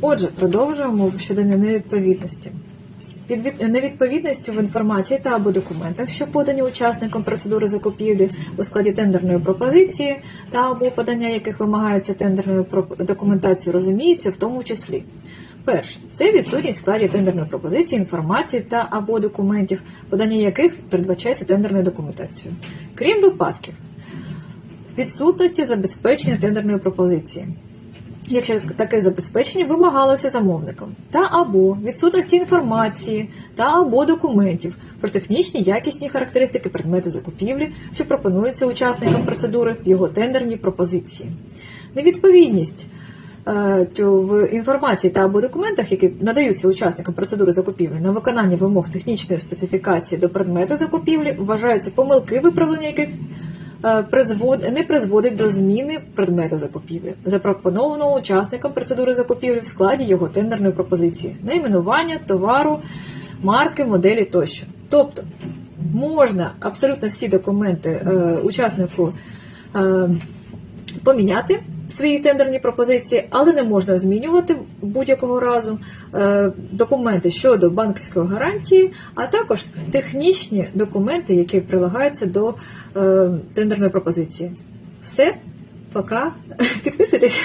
Отже, продовжуємо щодо невідповідності. Під від- невідповідністю в інформації та або документах, що подані учасникам процедури закупівлі у складі тендерної пропозиції та або подання яких вимагається тендерною документацією, розуміється в тому числі. Перше, це відсутність в складі тендерної пропозиції інформації та або документів, подання яких передбачається тендерною документацією. Крім випадків відсутності забезпечення тендерної пропозиції якщо таке забезпечення вимагалося замовником, та або відсутності інформації та або документів про технічні якісні характеристики предмети закупівлі, що пропонуються учасникам процедури його тендерній пропозиції. Невідповідність е, в інформації та або документах, які надаються учасникам процедури закупівлі на виконання вимог технічної специфікації до предмета закупівлі, вважаються помилки, виправлення яких не призводить до зміни предмета закупівлі, запропонованого учасникам процедури закупівлі в складі його тендерної пропозиції, найменування товару, марки, моделі тощо. Тобто можна абсолютно всі документи е, учаснику е, поміняти в тендерні пропозиції, але не можна змінювати будь-якого разу е, документи щодо банківської гарантії, а також технічні документи, які прилагаються до е, тендерної пропозиції. Все, пока. Підписуйтесь.